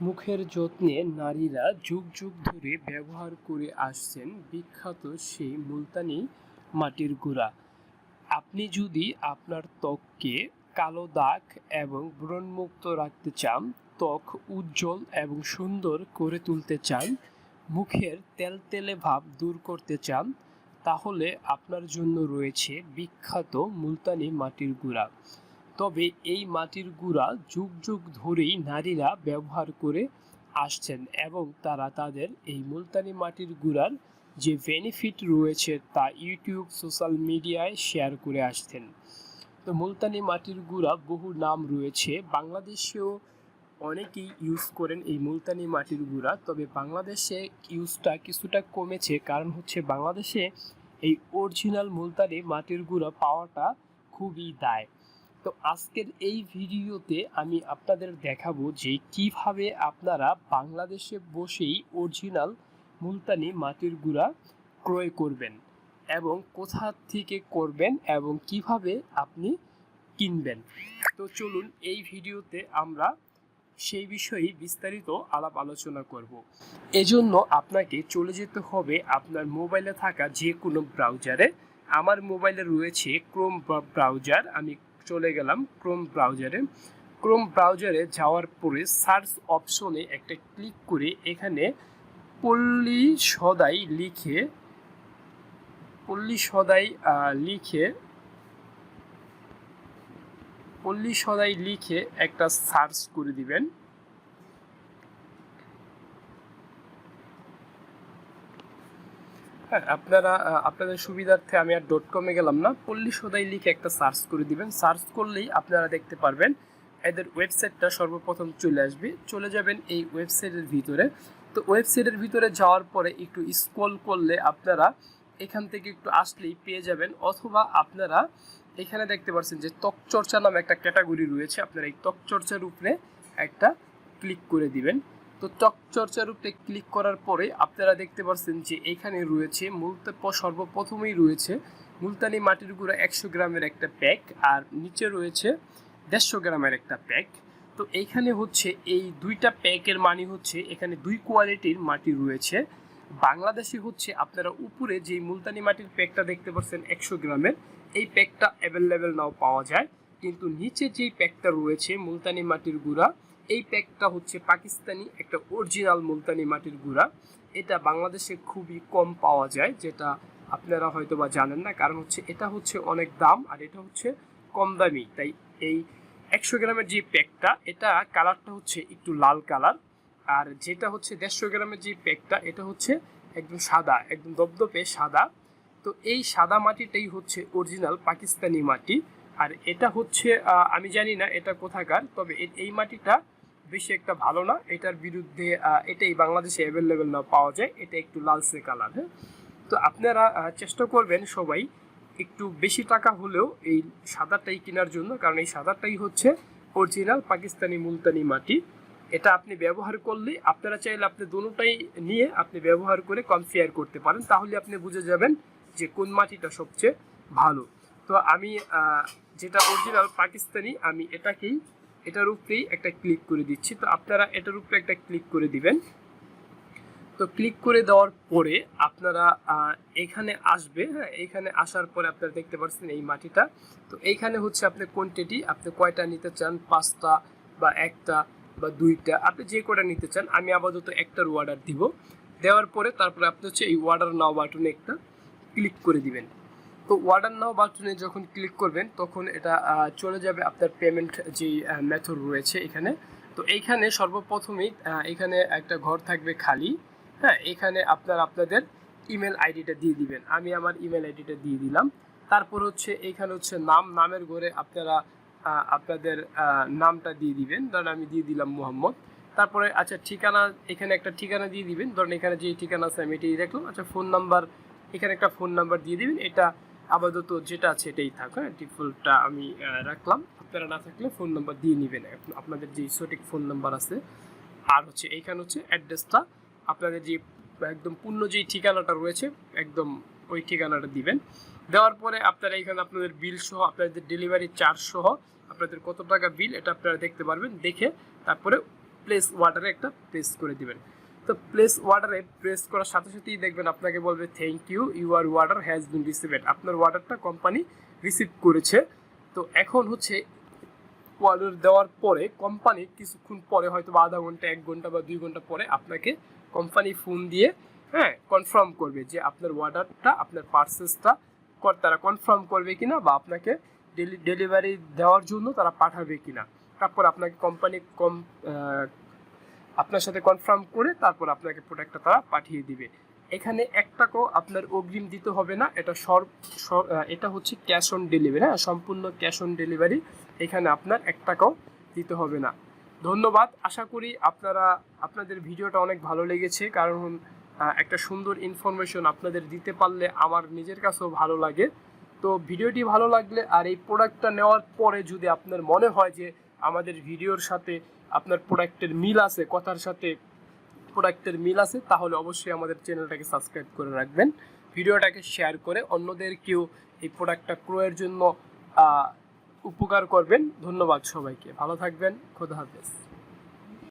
মুখের যত্নে নারীরা যুগ যুগ ধরে ব্যবহার করে আসছেন বিখ্যাত সেই মুলতানি মাটির গুঁড়া। আপনি যদি আপনার ত্বককে কালো দাগ এবং ব্রণমুক্ত রাখতে চান, ত্বক উজ্জ্বল এবং সুন্দর করে তুলতে চান, মুখের তেলতেলে ভাব দূর করতে চান, তাহলে আপনার জন্য রয়েছে বিখ্যাত মুলতানি মাটির গুঁড়া। তবে এই মাটির গুঁড়া যুগ যুগ ধরেই নারীরা ব্যবহার করে আসছেন এবং তারা তাদের এই মুলতানি মাটির গুঁড়ার যে বেনিফিট রয়েছে তা ইউটিউব, সোশ্যাল মিডিয়ায় শেয়ার করে আসছেন। তো মুলতানি মাটির গুঁড়া বহু নাম রয়েছে। বাংলাদেশেও অনেকেই ইউজ করেন এই মুলতানি মাটির গুঁড়া, তবে বাংলাদেশে ইউজটা কিছুটা কমেছে। কারণ হচ্ছে বাংলাদেশে এই অরিজিনাল মুলতানি মাটির গুঁড়া পাওয়াটা খুবই দায়। তো আজকের এই ভিডিওতে আমি আপনাদের দেখাবো যে কীভাবে আপনারা বাংলাদেশে বসেই অরিজিনাল মুলতানি মাটির গুঁড়া ক্রয় করবেন এবং কোথা থেকে করবেন এবং কীভাবে আপনি কিনবেন। তো চলুন এই ভিডিওতে আমরা সেই বিষয়ে বিস্তারিত আলাপ আলোচনা করব। এজন্য আপনাকে চলে যেতে হবে আপনার মোবাইলে থাকা যে কোনো ব্রাউজারে আমার মোবাইলে রয়েছে ক্রোম ব্রাউজার আমি চলে গেলাম ক্রোম ব্রাউজারে ক্রোম ব্রাউজারে যাওয়ার পরে সার্চ অপশনে একটা ক্লিক করে এখানে পল্লী সদাই লিখে, পল্লী সদাই লিখে, পল্লী সদাই লিখে একটা সার্চ করে দিবেন। হ্যাঁ আপনারা আপনাদের সুবিধার্থে আমি আর ডট কমে গেলাম না। পল্লী সদাই লিখে একটা সার্চ করে দিবেন। সার্চ করলেই আপনারা দেখতে পারবেন এদের ওয়েবসাইটটা সর্বপ্রথম চলে আসবে। চলে যাবেন এই ওয়েবসাইটের ভিতরে। তো ওয়েবসাইটের ভিতরে যাওয়ার পরে একটু স্ক্রল করলে আপনারা এখান থেকে একটু আসলেই পেয়ে যাবেন। অথবা আপনারা এখানে দেখতে পাচ্ছেন যে ত্বক চর্চা নামে একটা ক্যাটাগরি রয়েছে। আপনারা এই ত্বক চর্চার উপরে একটা ক্লিক করে দিবেন। তো ত্বক চর্চার উপরে ক্লিক করার পরে আপনারা দেখতে পাচ্ছেন যে এখানে রয়েছে মূলত সর্বপ্রথমেই রয়েছে। মুলতানি মাটির গুঁড়া একশো গ্রামের একটা প্যাক আর নিচে রয়েছে দেড়শো গ্রামের একটা প্যাক। তো এইখানে হচ্ছে এই দুইটা প্যাকের মানে হচ্ছে এখানে দুই কোয়ালিটির মাটি রয়েছে। বাংলাদেশে হচ্ছে আপনারা উপরে যে মুলতানি মাটির প্যাকটা দেখতে পাচ্ছেন একশো গ্রামের, এই প্যাকটা অ্যাভেলেবেল নাও পাওয়া যায়। কিন্তু নিচে যেই প্যাকটা রয়েছে মুলতানি মাটির গুঁড়া এই প্যাকটা হচ্ছে পাকিস্তানি একটা অরিজিনাল মুলতানি মাটির গুঁড়া। এটা বাংলাদেশে খুবই কম পাওয়া যায়, যেটা আপনারা হয়তো বা জানেন না, কারণ হচ্ছে এটা হচ্ছে অনেক দাম আর এটা হচ্ছে কম দামি। তাই এই একশো গ্রামের যে প্যাকটা এটা কালারটা হচ্ছে একটু লাল কালার আর যেটা হচ্ছে দেড়শো গ্রামের যে প্যাকটা এটা হচ্ছে একদম সাদা, একদম দপদপে সাদা। তো এই সাদা মাটিটাই হচ্ছে অরিজিনাল পাকিস্তানি মাটি আর এটা হচ্ছে আমি জানি না এটা কোথাকার, তবে এই মাটিটা বেশি একটা ভালো না। এটার বিরুদ্ধে এটাই বাংলাদেশে অ্যাভেলেবেল না পাওয়া যায়। এটা একটু লালসে কালার হ্যাঁ? তো আপনারা চেষ্টা করবেন সবাই একটু বেশি টাকা হলেও এই সাদাটাই কেনার জন্য, কারণ এই সাদাটাই হচ্ছে অরিজিনাল পাকিস্তানি মুলতানি মাটি। এটা আপনি ব্যবহার করলে, আপনারা চাইলে আপনি দুটোটাই নিয়ে আপনি ব্যবহার করে কনফিয়ার করতে পারেন, তাহলে আপনি বুঝে যাবেন যে কোন মাটিটা সবচেয়ে ভালো। তো আমি যেটা অরিজিনাল পাকিস্তানি, আমি এটাকেই এটার উপরেই একটা ক্লিক করে দিচ্ছি। তো আপনারা এটার উপরে একটা ক্লিক করে দিবেন। তো ক্লিক করে দেওয়ার পরে আপনারা এখানে আসবে হ্যাঁ এখানে আসার পরে আপনারা দেখতে পাচ্ছেন এই মাটিটা। তো এইখানে হচ্ছে আপনি কোয়ান্টিটি আপনি কয়টা নিতে চান? পাঁচটা বা একটা বা দুইটা, আপনি যে কটা নিতে চান, আমি আপাতত একটার অর্ডার দিব। দেওয়ার পরে তারপরে আপনি হচ্ছে এই অর্ডার নাও বাটনে একটা ক্লিক করে দিবেন। তো অর্ডার নাও বাটনে যখন ক্লিক করবেন, তখন এটা চলে যাবে আপনার পেমেন্ট যে মেথড রয়েছে এখানে। তো এইখানে সর্বপ্রথমেই এখানে একটা ঘর থাকবে খালি। হ্যাঁ এখানে আপনার আপনাদের ইমেল আইডিটা দিয়ে দিবেন। আমি আমার ইমেল আইডিটা দিয়ে দিলাম। তারপর হচ্ছে, এখানে হচ্ছে নাম, নামের ঘরে আপনারা আপনাদের নামটা দিয়ে দিবেন। ধরেন আমি দিয়ে দিলাম মোহাম্মদ। তারপরে আচ্ছা ঠিকানা, এখানে একটা ঠিকানা দিয়ে দিবেন। ধরেন এখানে যে ঠিকানা আছে, আমি এটাই রাখলাম আচ্ছা ফোন নাম্বার এখানে একটা ফোন নাম্বার দিয়ে দিবেন। এটা আপাতত যেটা আছে এটাই থাকবে হ্যাঁ? ডিফল্টটা আমি রাখলাম। আপনারা না থাকলে ফোন নাম্বার দিয়ে নেবেন। আপ- আপনাদের যে সঠিক ফোন নাম্বার আছে, আর হচ্ছে এইখানে হচ্ছে অ্যাড্রেসটা আপনাদের যে একদম পূর্ণ যেই ঠিকানাটা রয়েছে, একদম ওই ঠিকানাটা দিবেন। দেওয়ার পরে আপনারা এখানে আপনাদের বিল সহ, আপনাদের ডেলিভারি চার্জ সহ, আপনাদের কত টাকা বিল এটা আপনারা দেখতে পারবেন। দেখে তারপরে প্লেস ওয়াটারে একটা প্লেস করে দিবেন। তো প্লেস ওয়াটারে প্রেস করার সাথে সাথেই দেখবেন আপনাকে বলবে thank you your water has been received আপনার ওয়াটারটা কোম্পানি রিসিভ করেছে। তো এখন হচ্ছে অর্ডার দেওয়ার পরে কোম্পানি কিছুক্ষণ পরে, হয়তো আধা ঘণ্টা, এক ঘণ্টা বা দুই ঘণ্টা পরে আপনাকে কোম্পানি ফোন দিয়ে হ্যাঁ কনফার্ম করবে যে আপনার অর্ডারটা আপনার পার্সেসটা তারা কনফার্ম করবে কিনা বা আপনাকে ডেলিভারি দেওয়ার জন্য তারা পাঠাবে কিনা। তারপর আপনাকে কোম্পানি কম আপনার সাথে কনফার্ম করে তারপর আপনাকে প্রোডাক্টটা তারা পাঠিয়ে দিবে। এখানে এক টাকাও আপনার অগ্রিম দিতে হবে না, এটা সর এটা হচ্ছে ক্যাশ অন ডেলিভারি হ্যাঁ? সম্পূর্ণ ক্যাশ অন ডেলিভারি এখানে আপনার এক টাকাও দিতে হবে না। ধন্যবাদ, আশা করি আপনারা, আপনাদের ভিডিওটা অনেক ভালো লেগেছে, কারণ একটা সুন্দর ইনফরমেশন আপনাদের দিতে পারলে আমার নিজের কাছেও ভালো লাগে। তো ভিডিওটি ভালো লাগলে আর এই প্রোডাক্টটা নেওয়ার পরে যদি আপনার মনে হয় যে আমাদের ভিডিওর সাথে আপনার প্রোডাক্টের মিল আছে, কথার সাথে প্রোডাক্টের মিল আছে, তাহলে অবশ্যই আমাদের চ্যানেলটাকে সাবস্ক্রাইব করে রাখবেন। ভিডিওটাকে শেয়ার করে অন্যদেরকেও এই প্রোডাক্টটা ক্রয়ের জন্য উপকার করবেন। ধন্যবাদ সবাইকে। ভালো থাকবেন। খোদা হাফেজ।